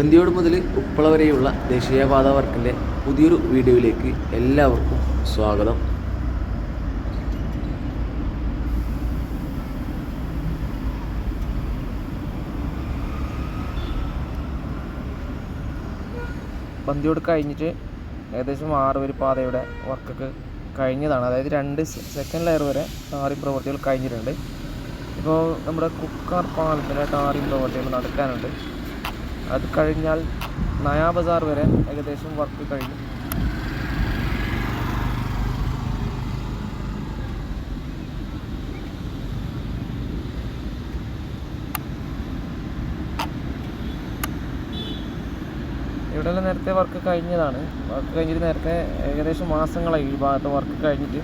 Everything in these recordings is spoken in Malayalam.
ബന്ദിയോട് മുതൽ ഉപ്പള വരെയുള്ള ദേശീയപാത വർക്കിന്റെ പുതിയൊരു വീഡിയോയിലേക്ക് എല്ലാവർക്കും സ്വാഗതം. പന്തിയോട് കഴിഞ്ഞിട്ട് ഏകദേശം ആറ് വരി പാതയുടെ വർക്കൊക്കെ കഴിഞ്ഞതാണ്. അതായത് രണ്ട് സെക്കൻഡ് ലെയർ വരെ ടാറിംഗ് പ്രവൃത്തികൾ കഴിഞ്ഞിട്ടുണ്ട്. ഇപ്പോൾ നമ്മുടെ കുക്കാർ പാലത്തിന്റെ ടാറിംഗ് പ്രവൃത്തികൾ നടക്കാനുണ്ട്. അത് കഴിഞ്ഞാൽ നയാ ബസാർ വരെ ഏകദേശം വർക്ക് കഴിഞ്ഞു. ഇവിടെയെല്ലാം നേരത്തെ വർക്ക് കഴിഞ്ഞതാണ്. വർക്ക് കഴിഞ്ഞിട്ട് നേരത്തെ ഏകദേശം മാസങ്ങളായി ഈ ഭാഗത്ത് വർക്ക് കഴിഞ്ഞിട്ട്.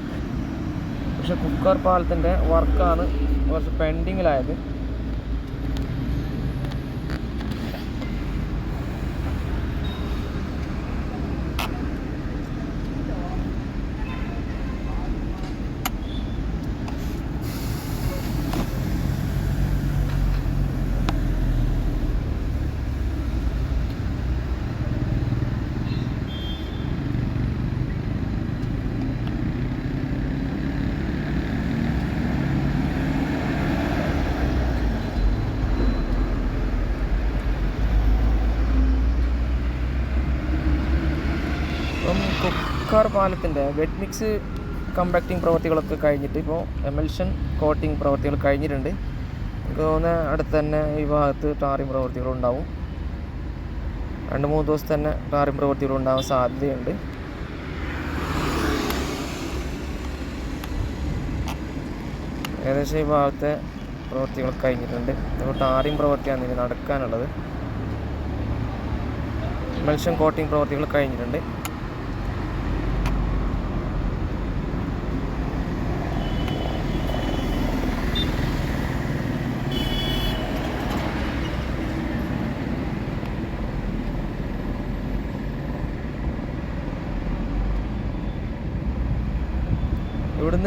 പക്ഷെ കുക്കർ പാലത്തിന്റെ വർക്കാണ് കുറച്ച് പെൻഡിങ്ങിലായത് ഇപ്പം കുക്കാർ പാലത്തിന്റെ വെറ്റ് മിക്സ് കമ്പാക്റ്റിംഗ് പ്രവൃത്തികളൊക്കെ കഴിഞ്ഞിട്ട് ഇപ്പോൾ എമൽഷൻ കോട്ടിംഗ് പ്രവൃത്തികൾ കഴിഞ്ഞിട്ടുണ്ട്. എനിക്ക് തോന്നുന്ന അടുത്ത് തന്നെ ഈ ഭാഗത്ത് ടാറിംഗ് പ്രവൃത്തികൾ ഉണ്ടാവും. രണ്ട് മൂന്ന് ദിവസം തന്നെ ടാറിംഗ് പ്രവൃത്തികൾ ഉണ്ടാവാൻ സാധ്യതയുണ്ട്. ഏകദേശം ഈ ഭാഗത്തെ പ്രവൃത്തികൾ കഴിഞ്ഞിട്ടുണ്ട്. ഇപ്പോൾ ടാറിംഗ് പ്രവൃത്തിയാണ് ഇനി നടക്കാനുള്ളത്. മത്സ്യം കോട്ടിംഗ് പ്രവൃത്തികൾ കഴിഞ്ഞിട്ടുണ്ട്.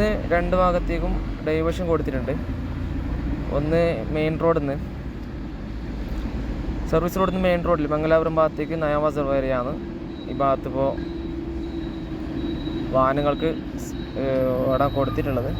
ഇവിടുന്ന് രണ്ട് ഭാഗത്തേക്കും ഡൈവേഷൻ കൊടുത്തിട്ടുണ്ട്. ഒന്ന് മെയിൻ റോഡിൽ നിന്ന് സർവീസ് റോഡിൽ നിന്ന് മെയിൻ റോഡിൽ മംഗലാപുരം ഭാഗത്തേക്ക് നയാബാസർ വരെയാണ് ഈ ഭാഗത്ത് ഇപ്പോൾ വാഹനങ്ങൾക്ക് അവിടെ കൊടുത്തിട്ടുള്ളത്.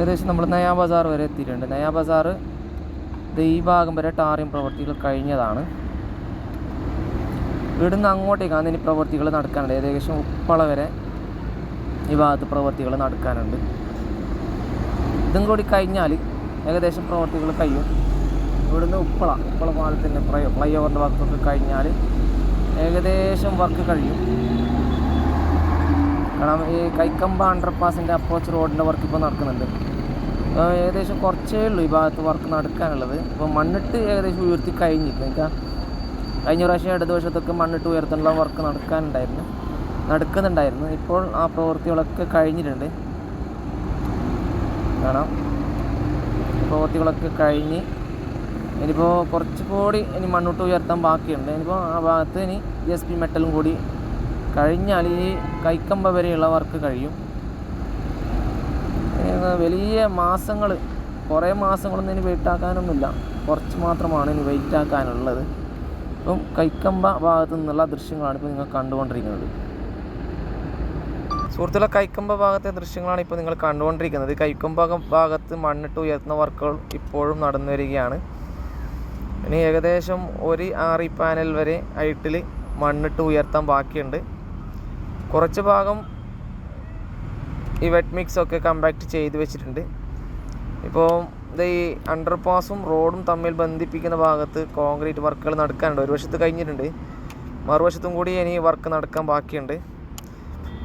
ഏകദേശം നമ്മൾ നയാ ബസാർ വരെ എത്തിയിട്ടുണ്ട്. നയാ ബസാർ ഈ ഭാഗം വരെ ടാറിംഗ് പ്രവൃത്തികൾ കഴിഞ്ഞതാണ്. ഇവിടുന്ന് അങ്ങോട്ടേക്കാണ് ഇനി പ്രവൃത്തികൾ നടക്കാനുണ്ട്. ഏകദേശം ഉപ്പള വരെ ഈ ഭാഗത്ത് പ്രവൃത്തികൾ നടക്കാനുണ്ട്. ഇതും കൂടി കഴിഞ്ഞാൽ ഏകദേശം പ്രവൃത്തികൾ കഴിയും. ഇവിടുന്ന് ഉപ്പള ഉപ്പള പാലത്തിന്റെ ഫ്ലൈ ഫ്ലൈ ഓവറിന്റെ ഭാഗത്തൊക്കെ കഴിഞ്ഞാൽ ഏകദേശം വർക്ക് കഴിയും. കാരണം ഈ കൈക്കമ്പ അണ്ടർപാസിന്റെ അപ്രോച്ച് റോഡിന്റെ വർക്ക് ഇപ്പോൾ നടക്കുന്നുണ്ട്. ഏകദേശം കുറച്ചേ ഉള്ളൂ ഈ ഭാഗത്ത് വർക്ക് നടക്കാനുള്ളത്. അപ്പോൾ മണ്ണിട്ട് ഏകദേശം ഉയർത്തി കഴിഞ്ഞിട്ട് എന്താ കഴിഞ്ഞ പ്രാവശ്യം ഇടതുവശത്തൊക്കെ മണ്ണിട്ട് ഉയർത്താനുള്ള വർക്ക് നടക്കാനുണ്ടായിരുന്നു. നടക്കുന്നുണ്ടായിരുന്നു. ഇപ്പോൾ ആ പ്രവൃത്തികളൊക്കെ കഴിഞ്ഞിട്ടുണ്ട്. കാണാം. പ്രവൃത്തികളൊക്കെ കഴിഞ്ഞ് ഇനിയിപ്പോൾ കുറച്ച് കൂടി ഇനി മണ്ണോട്ട് ഉയർത്താൻ ബാക്കിയുണ്ട്. ഇനിയിപ്പോൾ ആ ഭാഗത്ത് ഇനി ജി എസ് പി മെറ്റലും കൂടി കഴിഞ്ഞാൽ ഈ കൈക്കമ്പ വരെയുള്ള വർക്ക് കഴിയും. വലിയ മാസങ്ങൾ കുറേ മാസങ്ങളൊന്നും ഇനി വെയിറ്റ് ആക്കാനൊന്നുമില്ല. കുറച്ച് മാത്രമാണ് ഇനി വെയിറ്റ് ആക്കാനുള്ളത്. അപ്പം കൈക്കമ്പ ഭാഗത്തു നിന്നുള്ള ദൃശ്യങ്ങളാണ് ഇപ്പോൾ നിങ്ങൾ കണ്ടുകൊണ്ടിരിക്കുന്നത്. സുഹൃത്തുക്കളെ കൈക്കമ്പ ഭാഗത്തെ ദൃശ്യങ്ങളാണ് ഇപ്പോൾ നിങ്ങൾ കണ്ടുകൊണ്ടിരിക്കുന്നത്. കൈക്കമ്പ ഭാഗത്ത് മണ്ണിട്ട് ഉയർത്തുന്ന വർക്കുകൾ ഇപ്പോഴും നടന്നു വരികയാണ്. ഇനി ഏകദേശം ഒരു ആറി പാനൽ വരെ ഹൈറ്റിൽ മണ്ണിട്ട് ഉയർത്താൻ ബാക്കിയുണ്ട്. കുറച്ച് ഭാഗം ഈ വെറ്റ് മിക്സ് ഒക്കെ കമ്പാക്ട് ചെയ്ത് വെച്ചിട്ടുണ്ട്. ഇപ്പോൾ ഇത് ഈ അണ്ടർപാസും റോഡും തമ്മിൽ ബന്ധിപ്പിക്കുന്ന ഭാഗത്ത് കോൺക്രീറ്റ് വർക്കുകൾ നടക്കാനുണ്ട്. ഒരു വശത്ത് കഴിഞ്ഞിട്ടുണ്ട്. മറുവശത്തും കൂടി ഇനി വർക്ക് നടക്കാൻ ബാക്കിയുണ്ട്.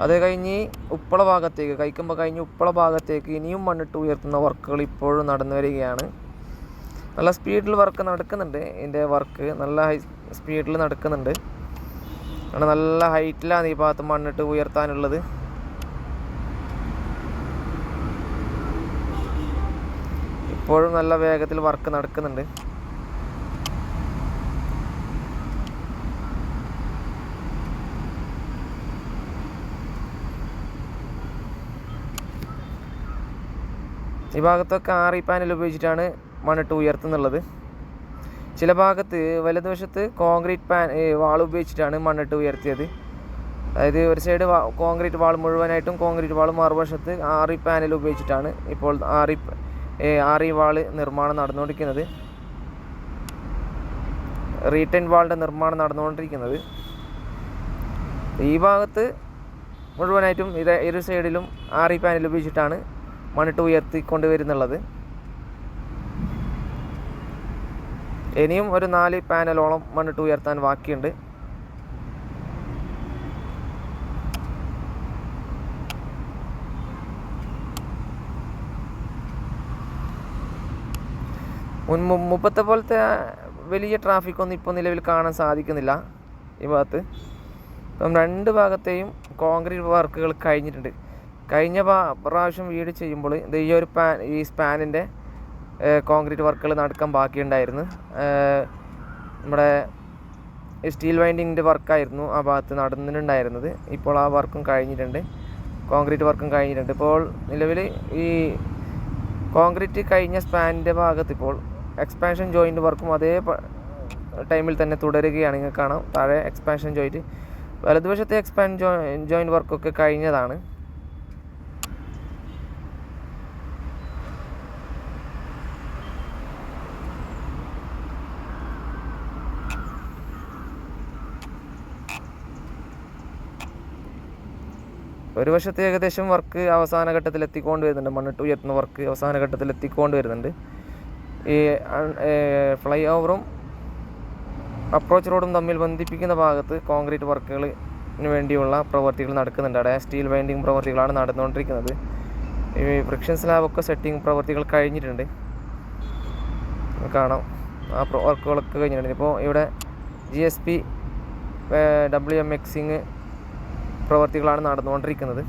അത് കഴിഞ്ഞ് ഉപ്പള ഭാഗത്തേക്ക് കഴിക്കുമ്പോൾ കഴിഞ്ഞ് ഉപ്പള ഭാഗത്തേക്ക് ഇനിയും മണ്ണിട്ട് ഉയർത്തുന്ന വർക്കുകൾ ഇപ്പോഴും നടന്നു വരികയാണ്. നല്ല സ്പീഡിൽ വർക്ക് നടക്കുന്നുണ്ട്. ഇതിന്റെ വർക്ക് നല്ല ഹൈ സ്പീഡിൽ നടക്കുന്നുണ്ട്. നല്ല ഹൈറ്റിലാണ് ഈ ഭാഗത്ത് മണ്ണിട്ട് ഉയർത്താനുള്ളത്. ഇപ്പോഴും നല്ല വേഗത്തിൽ വർക്ക് നടക്കുന്നുണ്ട്. ഈ ഭാഗത്തൊക്കെ ആറി പാനൽ ഉപയോഗിച്ചിട്ടാണ് മണ്ണിട്ട് ഉയർത്തുന്നുള്ളത്. ചില ഭാഗത്ത് വലതുവശത്ത് കോൺക്രീറ്റ് പാൻ വാൾ ഉപയോഗിച്ചിട്ടാണ് മണ്ണിട്ട് ഉയർത്തിയത്. അതായത് ഒരു സൈഡ് കോൺക്രീറ്റ് വാൾ മുഴുവനായിട്ടും കോൺക്രീറ്റ് വാൾ മറുവശത്ത് ആറി പാനൽ ഉപയോഗിച്ചിട്ടാണ് ഇപ്പോൾ ആറി ആറി വാൾ നിർമ്മാണം നടന്നുകൊണ്ടിരിക്കുന്നത്. റീട്ടേൺ വാളിന്റെ നിർമ്മാണം നടന്നുകൊണ്ടിരിക്കുന്നത്. ഈ ഭാഗത്ത് മുഴുവനായിട്ടും ഇത് ഇരു സൈഡിലും ആറി പാനൽ ഉപയോഗിച്ചിട്ടാണ് മണ്ണിട്ട് ഉയർത്തിക്കൊണ്ട് വരുന്നുള്ളത് ഇനിയും ഒരു നാല് പാനലോളം മണ്ണിട്ട് ഉയർത്താൻ ബാക്കിയുണ്ട്. മുൻ മുമ്പത്തെ പോലത്തെ വലിയ ട്രാഫിക് ഒന്നും ഇപ്പോൾ നിലവിൽ കാണാൻ സാധിക്കുന്നില്ല ഈ ഭാഗത്ത്. ഇപ്പം രണ്ട് ഭാഗത്തെയും കോൺക്രീറ്റ് വർക്കുകൾ കഴിഞ്ഞിട്ടുണ്ട്. കഴിഞ്ഞ പ്രാ- പ്രാവശ്യം വീട് ചെയ്യുമ്പോൾ ഇത് ഈ ഒരു പാൻ ഈ സ്പാനിന്റെ കോൺക്രീറ്റ് വർക്കുകൾ നടക്കാൻ ബാക്കിയുണ്ടായിരുന്നു. നമ്മുടെ സ്റ്റീൽ വൈൻഡിങ്ങിന്റെ വർക്കായിരുന്നു ആ ഭാഗത്ത് നടന്നിട്ടുണ്ടായിരുന്നത്. ഇപ്പോൾ ആ വർക്കും കഴിഞ്ഞിട്ടുണ്ട്. കോൺക്രീറ്റ് വർക്കും കഴിഞ്ഞിട്ടുണ്ട്. ഇപ്പോൾ നിലവിൽ ഈ കോൺക്രീറ്റ് കഴിഞ്ഞ സ്പാനിന്റെ ഭാഗത്ത് ഇപ്പോൾ എക്സ്പാൻഷൻ ജോയിന്റ് വർക്കും അതേ ടൈമിൽ തന്നെ തുടരുകയാണെങ്കിൽ കാണാം. താഴെ എക്സ്പാൻഷൻ ജോയിന്റ് വലതുവശത്തെ എക്സ്പാൻഷൻ ജോ ജോയിന്റ് വർക്കൊക്കെ കഴിഞ്ഞതാണ്. ഒരു വശത്ത് ഏകദേശം വർക്ക് അവസാന ഘട്ടത്തിൽ എത്തിക്കൊണ്ട് വരുന്നുണ്ട്. മണ്ണിട്ട് ഉയർത്തുന്ന വർക്ക് അവസാന ഘട്ടത്തിൽ എത്തിക്കൊണ്ട് വരുന്നുണ്ട്. ഈ ഫ്ലൈ ഓവറും അപ്രോച്ച് റോഡും തമ്മിൽ ബന്ധിപ്പിക്കുന്ന ഭാഗത്ത് കോൺക്രീറ്റ് വർക്കുകളിന് വേണ്ടിയുള്ള പ്രവൃത്തികൾ നടക്കുന്നുണ്ട്. അവിടെ സ്റ്റീൽ വൈൻഡിങ് പ്രവർത്തികളാണ് നടന്നുകൊണ്ടിരിക്കുന്നത്. ഈ ഫ്രിക്ഷൻ സ്ലാബൊക്കെ സെറ്റിംഗ് പ്രവൃത്തികൾ കഴിഞ്ഞിട്ടുണ്ട്. കാണാം. ആ വർക്കുകളൊക്കെ കഴിഞ്ഞിട്ടുണ്ട്. ഇപ്പോൾ ഇവിടെ G S P W M mixing പ്രവർത്തികളാണ് നടന്നുകൊണ്ടിരിക്കുന്നത്.